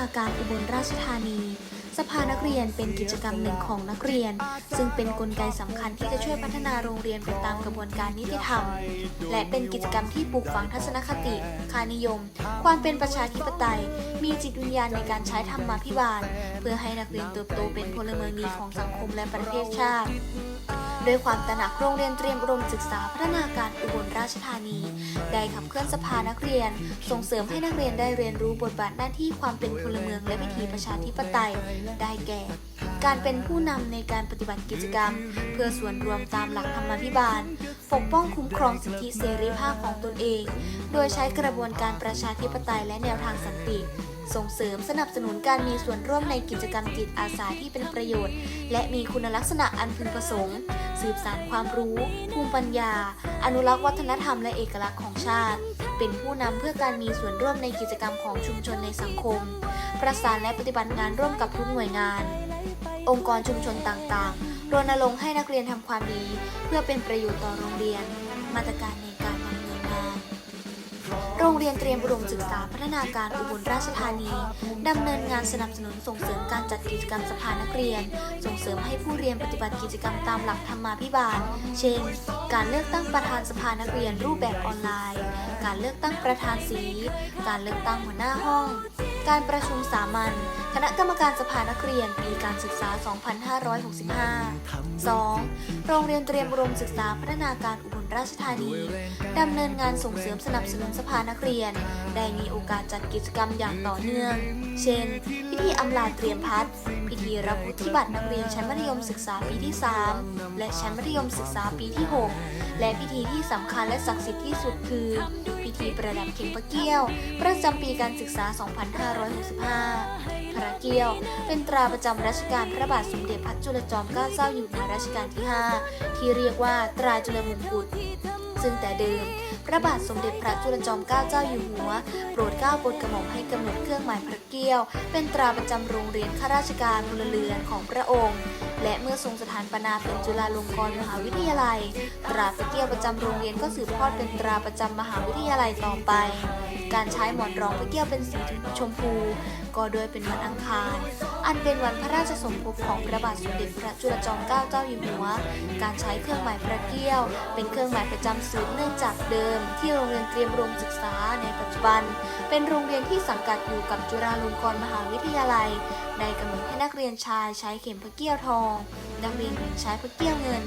นาการอุบลราชธานี สภานักเรียนเป็นกิจกรรมหนึ่งของนักเรียน ซึ่งเป็นนกลไกสำคัญที่จะช่วยพัฒนาโรงเรียนไปตามกระบวนการนิติธรรม และเป็นกิจกรรมที่ปลูกฝังทัศนคติ ค่านิยม ความเป็นประชาธิปไตย มีจิตวิญญาณในการใช้ธรรมาภิบาล เพื่อให้นักเรียนเติบโตเป็นพลเมืองดีของสังคมและประเทศชาติ ด้วยความตระหนักโรงเรียนเตรียมอุดมศึกษาพัฒนาการอุบลราชธานี ได้ขับเคลื่อนสภานักเรียน ส่งเสริมให้นักเรียนได้เรียนรู้บทบาทหน้าที่ความเป็นพลเมืองและวิถีประชาธิปไตย ได้แก่ การเป็นผู้นำในการปฏิบัติกิจกรรม เพื่อส่วนรวมตามหลักธรรมาภิบาล ปกป้องคุ้มครองสิทธิเสรีภาพของตนเอง โดยใช้กระบวนการประชาธิปไตยและแนวทางสันติส่งเสริมสนับสนุนการมีส่วนร่วมในกิจกรรมจิตอาสาที่เป็นประโยชน์ และมีคุณลักษณะอันพึงประสงค์ สืบสานความรู้ ภูมิปัญญา อนุรักษ์วัฒนธรรมและเอกลักษณ์ของชาติ เป็นผู้นำเพื่อการมีส่วนร่วมในกิจกรรมของชุมชนในสังคม ประสานและปฏิบัติงานร่วมกับทุกหน่วยงาน องค์กรชุมชนต่างๆรณรงค์ให้นักเรียนทำความดี เพื่อเป็นประโยชน์ต่อโรงเรียน มาตรการนี้ โรงเรียนเตรียมอุดมศึกษาพัฒนาการอุบลราชธานีดำเนินงานสนับสนุนส่งเสริมการจัดกิจกรรมสภานักเรียน ส่งเสริมให้ผู้เรียนปฏิบัติกิจกรรมตามหลักธรรมาภิบาล เช่น การเลือกตั้งประธานสภานักเรียนรูปแบบออนไลน์ การเลือกตั้งประธานสี การเลือกตั้งหัวหน้าห้อง การประชุมสามัญคณะกรรมการสภานักเรียนปีการศึกษา 2565 2. โรงเรียนเตรียมอุดมศึกษาพัฒนาการอุบล ราชธานีดำเนินงานส่งเสริมสนับสนุนสภานักเรียน ได้มีโอกาสจัดกิจกรรมอย่างต่อเนื่อง เช่น พิธีอำลาเตรียมพัดพิธีรับวุฒิบัตรนักเรียนชั้นมัธยมศึกษาปีที่ 3 และชั้นมัธยมศึกษาปีที่ 6 และพิธีที่สำคัญและศักดิ์สิทธิ์ที่สุดคือ พิธีประดับเข็มพระเกี้ยว ประจำปีการศึกษา 2565 พระเกี้ยว เป็นตราประจำรัชกาลพระบาทสมเด็จพระจุลจอมเกล้าเจ้าอยู่หัวรัชกาลที่ 5 ที่เรียกว่าตราจุลมงกุฎที่ทำ ซึ่งแต่เดิม พระบาทสมเด็จพระจุลจอมเกล้าเจ้าอยู่หัว โปรดเกล้าโปรดกระหม่อมให้กำหนดเครื่องหมายพระเกี้ยว เป็นตราประจำโรงเรียนข้าราชการพลเรือนของพระองค์ และเมื่อทรงสถานปนาเป็นจุฬาลงกรณ์มหาวิทยาลัย ตราพระเกี้ยวประจำโรงเรียนก็สืบทอดเป็นตราประจำมหาวิทยาลัยต่อไป การใช้หมอนรองพระเกี้ยวเป็นสีชมพู ก็โดยเป็นวันอังคาร อันเป็นวันพระราชสมภพของพระบาทสมเด็จพระจุลจอมเกล้าเจ้าอยู่หัว การใช้เครื่องหมายพระเกี้ยว เป็นเครื่องหมายประจำสืบเนื่องจากเดิม ที่โรงเรียนเตรียมอุดมศึกษาในปัจจุบัน เป็นโรงเรียนที่สังกัดอยู่กับจุฬาลงกรณ์มหาวิทยาลัย ได้กำหนดให้นักเรียนชายใช้เข็มพระเกี้ยวทอง นักเรียนหญิงใช้พระเกี้ยวเงิน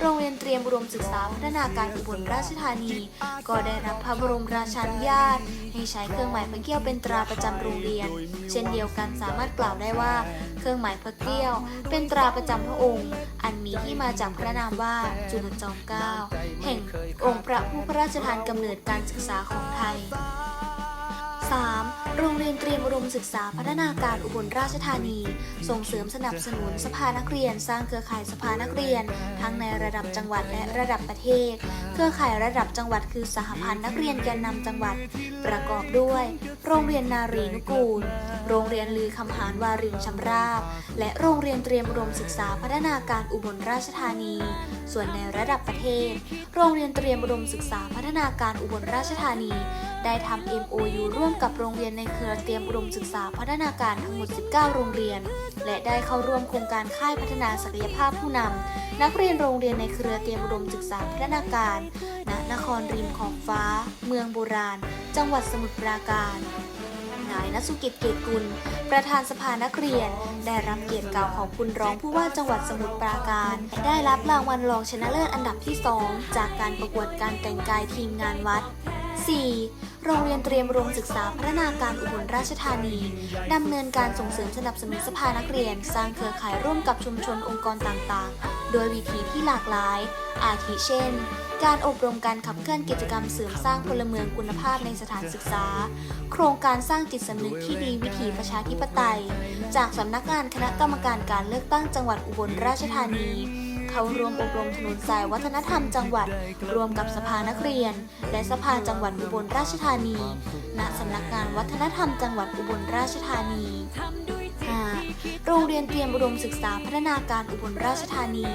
โรงเรียนเตรียมอุดมศึกษาพัฒนาการอุบลราชธานี ก็ได้รับพระบรมราชานุญาต ให้ใช้เครื่องหมายพระเกี้ยวเป็นตราประจำโรงเรียน เช่นเดียวกันสามารถกล่าวได้ว่า เครื่องหมายพระเกี้ยว เป็นตราประจำพระองค์ อันมีที่มาจากพระนามว่าจุลจอมเกล้าแห่งองค์พระผู้พระราชทานกำเนิดการศึกษาของไทย 3. โรงเรียนเตรียมอุดมศึกษาพัฒนาการอุบลราชธานี ส่งเสริมสนับสนุนสภานักเรียน สร้างเครือข่ายสภานักเรียน ทั้งในระดับจังหวัดและระดับประเทศ เครือข่ายระดับจังหวัดคือสหพันธ์นักเรียนแกนนำจังหวัด ประกอบด้วย โรงเรียนนารีนุกูล โรงเรียนลือคำหานวารินชำราบ และโรงเรียนเตรียมอุดมศึกษาพัฒนาการอุบลราชธานี ส่วนในระดับประเทศ โรงเรียนเตรียมอุดมศึกษาพัฒนาการอุบลราชธานี ได้ทำ MOU ร่วมกับโรงเรียนในเครือเตรียมอุดมศึกษาพัฒนาการทั้งหมด 19 โรงเรียน และได้เข้าร่วมโครงการค่ายพัฒนาศักยภาพผู้นำนักเรียนโรงเรียนในเครือเตรียมอุดมศึกษาพัฒนาการณนครริมขอบฟ้า เมืองโบราณ จังหวัดสมุทรปราการ นายนสุกิจเกตกุล ประธานสภานักเรียน ได้รับเกียรติกล่าวขอบคุณรองผู้ว่าจังหวัดสมุทรปราการ ได้รับรางวัลรองชนะเลิศอันดับที่ 2 จากการประกวดการแต่งกายทีมงานวัด 4. โรงเรียนเตรียมอุดมศึกษาพัฒนาการอุบลราชธานี ดำเนินการส่งเสริมสนับสนุนสภานักเรียน สร้างเครือข่ายร่วมกับชุมชนองค์กรต่างๆ โดยวิธีที่หลากหลาย อาทิเช่น การอบรมการขับเคลื่อนกิจกรรมเสริมสร้างพลเมืองคุณภาพในสถานศึกษา โครงการสร้างจิตสำนึกที่ดีวิถีประชาธิปไตย จากสำนักงานคณะกรรมการการเลือกตั้งจังหวัดอุบลราชธานีเข้าร่วมอบรมถนนสายวัฒนธรรมจังหวัด รวมกับสภานักเรียน และสภาจังหวัดอุบลราชธานี ณ สำนักงานวัฒนธรรมจังหวัดอุบลราชธานี โรงเรียนเตรียมอุดมศึกษาพัฒนาการอุบลราชธานี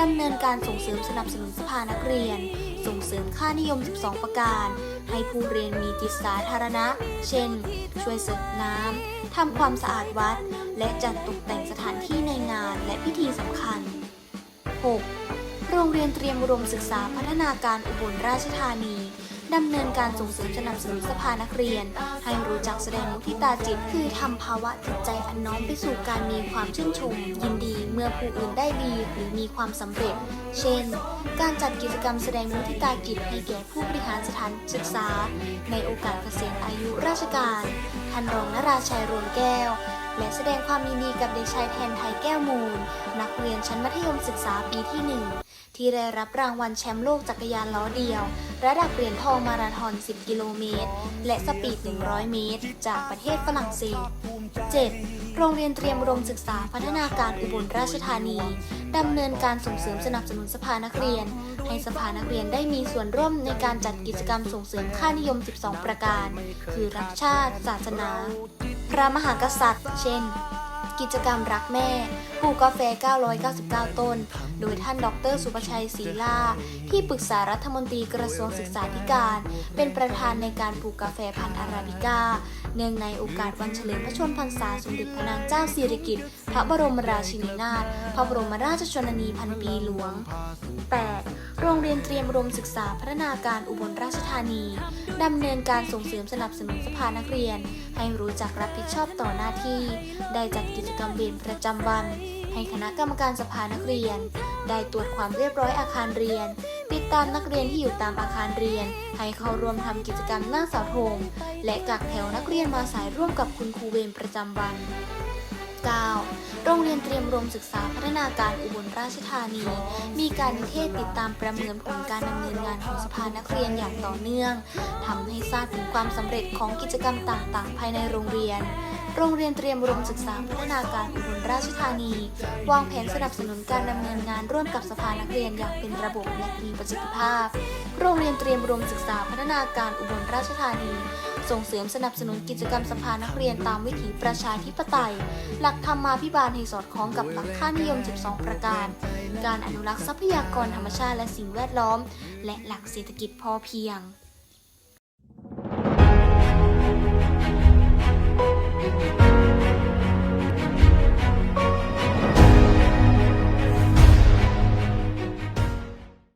ดำเนินการส่งเสริมสนับสนุนสภานักเรียน ส่งเสริมค่านิยม 12 ประการ ให้ผู้เรียนมีจิตสาธารณะ เช่น ช่วยเสิร์ฟน้ำทำความสะอาดวัด และจัดตกแต่งสถานที่ในงานและพิธีสำคัญ 6. โรงเรียนเตรียมอุดมศึกษาพัฒนาการอุบลราชธานี ดำเนินการส่งเสริมสนับสนุนสภานักเรียน ให้รู้จักแสดงมุทิตาจิต คือทำภาวะจิตใจอันน้อมไปสู่การมีความชื่นชม ยินดีเมื่อผู้อื่นได้ดีหรือมีความสำเร็จ เช่น การจัดกิจกรรมแสดงมุทิตาจิตให้แก่ผู้บริหารสถานศึกษา ในโอกาสเกษียณอายุราชการท่านรองนราชัยรวงแก้วและแสดงความยินดีกับเด็กชายแทนไทยแก้วมูล นักเรียนชั้นมัธยมศึกษาปีที่หนึ่ง ที่ได้รับรางวัลแชมป์โลกจักรยานล้อเดียว ระดับเหรียญทองมาราธอน 10 กิโลเมตร และสปีด 100 เมตร จากประเทศฝรั่งเศส 7. โรงเรียนเตรียมอุดมศึกษาพัฒนาการอุบลราชธานีดำเนินการส่งเสริมสนับสนุนสภานักเรียน ให้สภานักเรียนได้มีส่วนร่วมในการจัดกิจกรรมส่งเสริมค่านิยม 12 ประการ คือรักชาติ ศาสนา พระมหากษัตริย์ เช่น กิจกรรมรักแม่ปลูกกาแฟ 999 ต้น โดยท่านดร สุประชัยศรีลาที่ปรึกษารัฐมนตรีกระทรวงศึกษาธิการ เป็นประธานในการปลูกกาแฟพันธุ์อาราบิก้า เนื่องในโอกาสวันเฉลิมพระชนมพรรษาสมเด็จพระนางเจ้าสิริกิติ์ พระบรมราชินีนาถ พระบรมราชชนนีพันปีหลวง 8. รงเรียนเตรียมอุดมศึกษาพัฒนาการอุบลราชธานี ดำเนินการส่งเสริมสนับสนุนสภานักเรียน ให้รู้จักรับผิดชอบต่อหน้าที่ ได้จัดกิจกรรมเวรประจำวัน ให้คณะกรรมการสภานักเรียน ได้ตรวจความเรียบร้อยอาคารเรียน ติดตามนักเรียนที่อยู่ตามอาคารเรียน ให้เข้าร่วมทำกิจกรรมหน้าเสาธงและกักแถวนักเรียนมาสายร่วมกับคุณครูเวรประจำวัน 9. โรงเรียนเตรียมอุดมศึกษาพัฒนาการอุบลราชธานี มีการเทศติดตามประเมินผลการดำเนินงานของสภานักเรียนอย่างต่อเนื่องทำให้ทราบถึงความสำเร็จของกิจกรรมต่างๆ ภายในโรงเรียนโรงเรียนเตรียมอุดมศึกษาพัฒนาการอุบลราชธานี วางแผนสนับสนุนการดำเนินงานร่วมกับสภานักเรียนอย่างเป็นระบบและมีประสิทธิภาพ โรงเรียนเตรียมอุดมศึกษาพัฒนาการอุบลราชธานี ส่งเสริมสนับสนุนกิจกรรมสภานักเรียนตามวิถีประชาธิปไตย หลักธรรมาภิบาลให้สอดคล้องกับหลักค่านิยม 12 ประการ การอนุรักษ์ทรัพยากรธรรมชาติและสิ่งแวดล้อม และหลักเศรษฐกิจพอเพียง